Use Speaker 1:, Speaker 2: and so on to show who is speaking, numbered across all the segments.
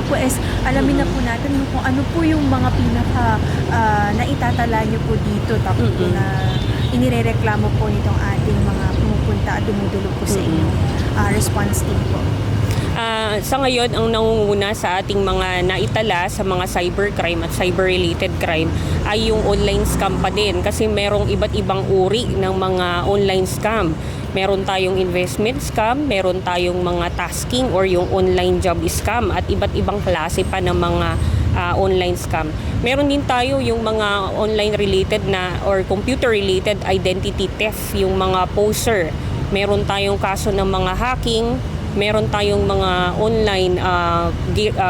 Speaker 1: una po is alamin na po natin no, kung ano po yung mga pinaka ah, naitatala niyo po dito tapos po
Speaker 2: Mm-mm.
Speaker 1: na inirereklamo po nitong ating mga pumupunta at dumudulog po sa inyong ah, response team po.
Speaker 2: Ah, sa ngayon, ang nangunguna sa ating mga naitala sa mga cybercrime at cyber-related crime ay yung online scam pa din kasi merong iba't ibang uri ng mga online scam. Meron tayong investment scam, meron tayong mga tasking or yung online job scam at iba't ibang klase pa ng mga ah, online scam. Meron din tayo yung mga online related na or computer related identity theft, yung mga poser. Meron tayong kaso ng mga hacking, meron tayong mga online ah,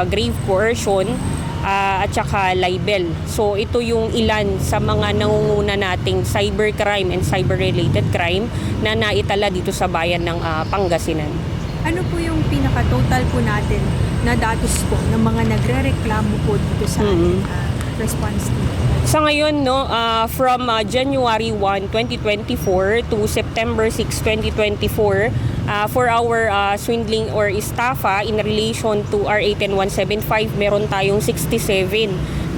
Speaker 2: grave coercion ah, at saka libel. So ito yung ilan sa mga nangunguna nating cybercrime and cyber-related crime na naitala dito sa bayan ng ah, Pangasinan.
Speaker 1: Ano po yung pinaka-total po natin na datos po ng mga nagre-reklamo po dito sa
Speaker 2: Mhm.
Speaker 1: ating ah, response team?
Speaker 2: Sa ngayon, no, ah, from ah, January 1, 2024 to September 6, 2024, ah, for our ah, swindling or estafa in relation to RA 10175, meron tayong 67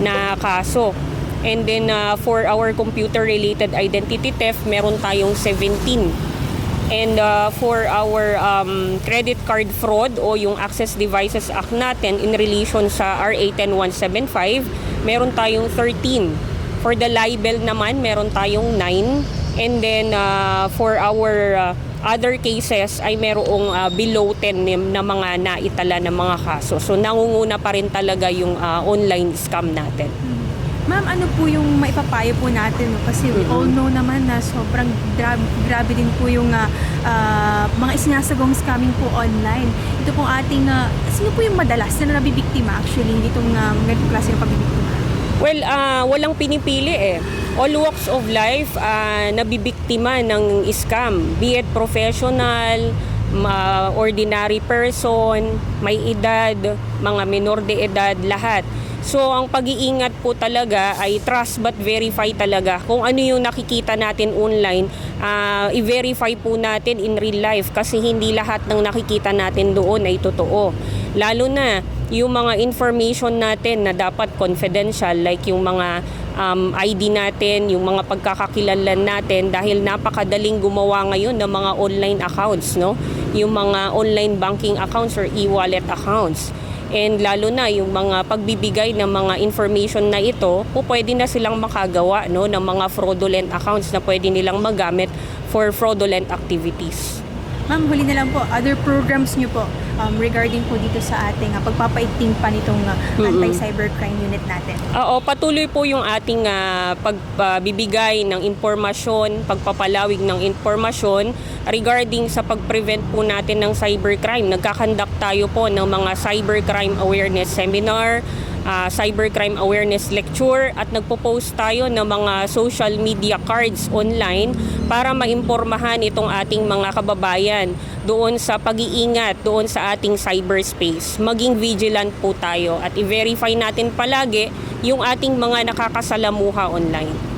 Speaker 2: na kaso. And then ah, for our computer-related identity theft, meron tayong 17. And uh, for our um, credit card fraud o yung Access Devices Act natin in relation sa RA 10175, meron tayong 13. For the libel naman, meron tayong 9. And then uh, for our uh, other cases ay merong uh, below 10 na mga naitala na mga kaso. So nangunguna pa rin talaga yung uh, online scam natin.
Speaker 1: Ma'am, ano po yung maipapayo po natin? No? Kasi we all know naman na sobrang grabe, grabe din po yung ah, ah, mga isinasagong scamming po online. Ito pong ating, ah, sino po yung madalas na nabibiktima actually nitong uh, ganitong klase ng pabibiktima?
Speaker 2: Well, ah, walang pinipili eh. All walks of life ah, nabibiktima ng scam. Be it professional, ma- ordinary person, may edad, mga minor de edad, lahat. So, ang pag-iingat po talaga ay trust but verify talaga. Kung ano yung nakikita natin online, ah, i-verify po natin in real life kasi hindi lahat ng nakikita natin doon ay totoo. Lalo na yung mga information natin na dapat confidential like yung mga um, ID natin, yung mga pagkakakilanlan natin dahil napakadaling gumawa ngayon ng mga online accounts, no? Yung mga online banking accounts or e-wallet accounts. And lalo na yung mga pagbibigay ng mga information na ito, po pwede na silang makagawa no, ng mga fraudulent accounts na pwede nilang magamit for fraudulent activities.
Speaker 1: Ma'am, huli na lang po, other programs niyo po um, regarding po dito sa ating uh, pagpapaigting pa nitong ah,
Speaker 2: Mhm.
Speaker 1: anti-cybercrime unit natin.
Speaker 2: Oo, patuloy po yung ating ah, pagbibigay ng impormasyon, pagpapalawig ng impormasyon regarding sa pag-prevent po natin ng cybercrime. Nagkakandak tayo po ng mga cybercrime awareness seminar, ah, cybercrime awareness lecture at nagpo-post tayo ng mga social media cards online para maimpormahan itong ating mga kababayan doon sa pag-iingat doon sa ating cyberspace. Maging vigilant po tayo at i-verify natin palagi yung ating mga nakakasalamuha online.